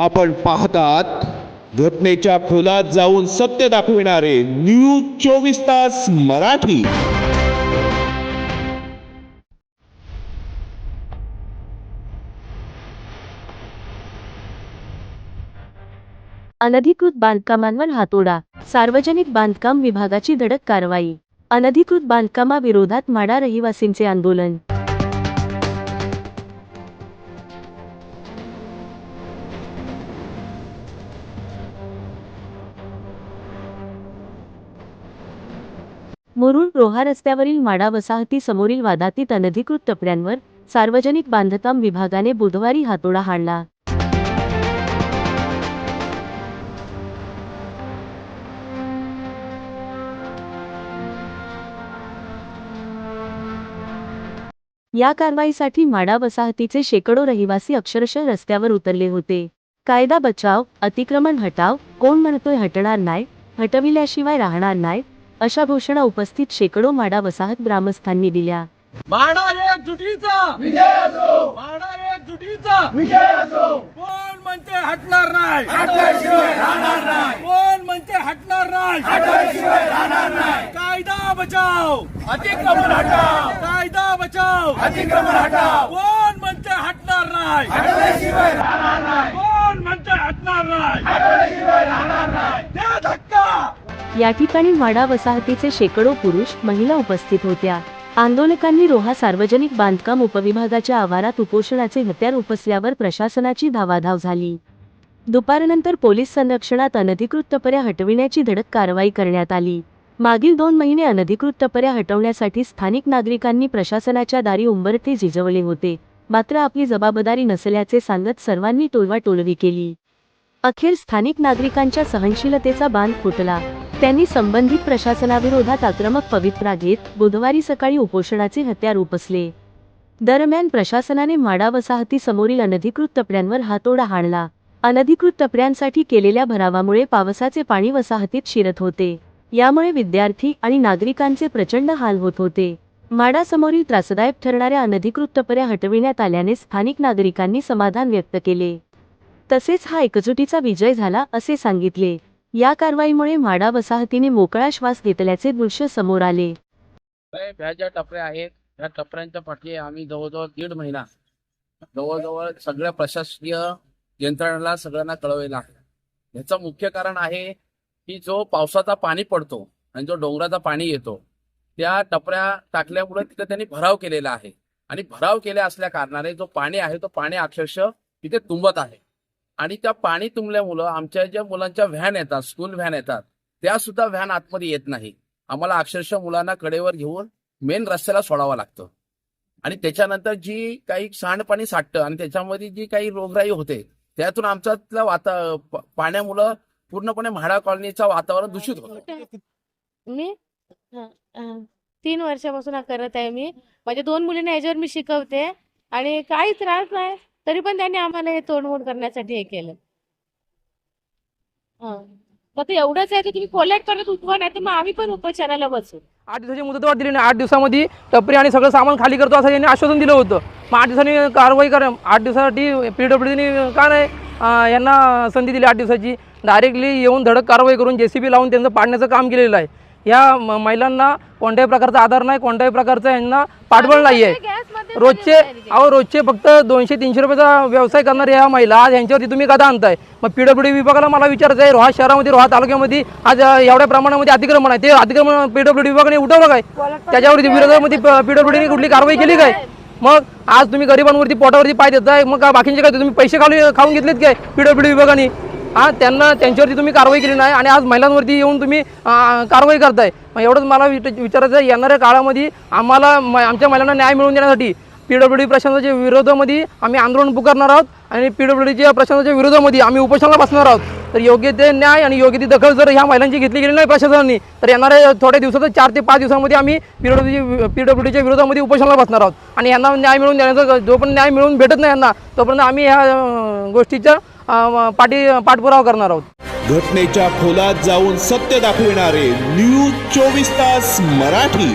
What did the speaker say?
आपण पाहतात घटनेच्या खोलात जाऊन सत्य दाखविणारे न्यूज चोवीस तास मराठी. अनधिकृत बांधकामांवर हातोडा. सार्वजनिक बांधकाम विभागाची धडक कारवाई. अनधिकृत बांधकामाविरोधात माडा रहिवासींचे आंदोलन. मुरुड रोहा रस्त्यावरील माडा वसाहती समोरील वादातीत अनधिकृत टपऱ्यांवर सार्वजनिक बांधकाम विभागाने बुधवारी हातोडा हाणला. या कारवाईसाठी माडा वसाहतीचे शेकडो रहिवासी अक्षरशः रस्त्यावर उतरले होते. कायदा बचाव अतिक्रमण हटाव कोण म्हणतोय हटणार नाही हटविल्याशिवाय राहणार नाही अशा घोषणा उपस्थित शेकडो माडा वसाहत ग्रामस्थांनी दिल्या. माडा एक जुटीचा! विजय असो! माडा एक जुटीचा! विजय असो! कोण म्हणते हटणार नाही? हटल्याशिवाय राहणार नाही. कोण म्हणते हटणार नाही? हटल्याशिवाय राहणार नाही. कायदा बचाव! अतिक्रमण हटाव. कायदा बचाव! अतिक्रमण हटाव. कोण म्हणते हटणार नाही? हटल्याशिवाय राहणार नाही. कोण म्हणते हटणार नाही? हटल्याशिवाय राहणार नाही. या ठिकाणी माडा वसाहतीचे शेकडो पुरुष महिला उपस्थित होत्या. आंदोलकांनी रोहा सार्वजनिक बांधकाम उपविभागाच्या आवारात उपोषणाचे हत्यार उपसल्यावर प्रशासनाची धावाधाव झाली. दुपारनंतर पोलीस संरक्षणात अनधिकृत टपऱ्या हटविण्याची धडक कारवाई करण्यात आली. मागील दोन महिने अनधिकृत टपऱ्या हटवण्यासाठी स्थानिक नागरिकांनी प्रशासनाच्या दारी उंबरठे झिजवले होते. मात्र आपली जबाबदारी नसल्याचे सांगत सर्वांनी टोलवाटोलवी केली. अखेर स्थानिक नागरिकांच्या सहनशीलतेचा बांध फुटला. त्यांनी संबंधित प्रशासनाविरोधात आक्रमक पवित्रा घेत बुधवारी सकाळी उपोषणाचे हत्यार उपसले. दरम्यान प्रशासनाने माडा वसाहती समोरील अनधिकृत टपऱ्यांवर हातोडा हाणला. अनधिकृत टपऱ्यांसाठी केलेल्या भरावामुळे पावसाचे पाणी वसाहतीत शिरत होते. यामुळे विद्यार्थी आणि नागरिकांचे प्रचंड हाल होत होते. माडासमोरील त्रासदायक ठरणाऱ्या अनधिकृत टपऱ्या हटविण्यात आल्याने स्थानिक नागरिकांनी समाधान व्यक्त केले. तसेच हा एकजुटीचा विजय झाला असे सांगितले. या कारवाईमुळे म्हाडा वसाहतीने मोकळा श्वास घेतल्याचे दृश्य समोर आले. ह्या ज्या टपऱ्या आहेत त्या टपऱ्यांच्या पाठी आम्ही जवळजवळ दीड महिना जवळजवळ सगळ्या प्रशासकीय यंत्रणाला सगळ्यांना कळवेला आहे. याचं मुख्य कारण आहे की जो पावसाचा पाणी पडतो आणि जो डोंगराचा पाणी येतो त्या टपऱ्या टाकल्यामुळे तिथे त्यांनी भराव केलेला आहे. आणि भराव केल्या असल्या कारणाने जो पाणी आहे तो पाणी अक्षरशः तिथे तुंबत आहे. आणि त्या पाणी तुंबल्यामुळं आमच्या ज्या मुलांच्या व्हॅन येतात स्कूल व्हॅन येतात त्या सुद्धा व्हॅन आतमध्ये येत नाही. आम्हाला अक्षरशः मुलांना कडेवर घेऊन मेन रस्त्याला सोडावं लागतं. आणि त्याच्यानंतर जी काही सांडपाणी साठतं आणि त्याच्यामध्ये जी काही रोगराई होते त्यातून आमच्यातलं वाता पाण्यामुळं पूर्णपणे म्हाडा कॉलनीचं वातावरण दूषित होतं. मी तीन वर्षापासून करत आहे मी. माझ्या दोन मुलींना याच्यावर मी शिकवते आणि काही त्रास नाही. तरी पण त्यांनी आम्हाला हे तोडमोड करण्यासाठी हे केलं. फक्त एवढंच आहे की तुम्ही कोलॅट करत उठवा नाही तर मग आम्ही पण उपचाराला बसू. आठ दिवसाची मुदतवाढ दिली नाही आठ दिवसामध्ये टपरी आणि सगळं सामान खाली करतो असं यांनी आश्वासन दिलं होतं. मग आठ दिवसांनी कारवाई कर आठ दिवसासाठी पी डब्ल्यूडीने का नाही यांना संधी दिली आठ दिवसाची. डायरेक्टली येऊन धडक कारवाई करून जे सी बी लावून त्यांचं पाडण्याचं काम केलेलं आहे. या महिलांना कोणत्याही प्रकारचा आधार नाही कोणत्याही प्रकारचा यांना पाठबळ नाही आहे रोजचे अहो रोजचे फक्त दोनशे तीनशे रुपयाचा व्यवसाय करणारे ह्या महिला आज यांच्यावरती तुम्ही कदा आणताय. मग पीडब्ल्यूडी विभागाला मला विचारायचं आहे रोहा शहरामध्ये रोहा तालुक्यामध्ये आज एवढ्या प्रमाणामध्ये अतिक्रमण आहे. ते अतिक्रमण पीडब्ल्यूडी विभागाने उठवलं काय? त्याच्यावरती विरोधामध्ये पीडब्ल्यूडीने कुठली कारवाई केली काय? मग आज तुम्ही गरिबांवरती पोटावरती पाय देताय मग का बाकीचे काय? तुम्ही पैसे खाली खाऊन घेतलेत काय पीडब्ल्यूडी विभागाने? हा त्यांना त्यांच्यावरती तुम्ही कारवाई केली नाही आणि आज महिलांवरती येऊन तुम्ही कारवाई करताय. मग एवढंच मला विचारायचं आहे येणाऱ्या काळामध्ये आम्हाला म- आमच्या महिलांना न्याय मिळवून देण्यासाठी पी डब्ल्यू डी प्रशासनाच्या विरोधामध्ये आम्ही आंदोलन पुकारणार आहोत आणि पी पीडब्ल्यूडीच्या प्रशासनाच्या विरोधामध्ये आम्ही उपोषणाला बसणार आहोत. तर योग्य ते न्याय आणि योग्य ती दखल जर ह्या महिलांची घेतली गेली नाही प्रशासनाने तर येणाऱ्या थोड्या दिवसात चार ते पाच दिवसामध्ये आम्ही पीडब्ल्यूडी पीडब्ल्यूडीच्या विरोधामध्ये उपोषणाला बसणार आहोत. आणि यांना न्याय मिळवून देण्याचा जो पण न्याय मिळवून भेटत नाही यांना तोपर्यंत आम्ही ह्या गोष्टीच्या पाठी पाठपुरावा करणार आहोत. घटनेच्या खोलात जाऊन सत्य दाखविणारे न्यूज चोवीस तास मराठी.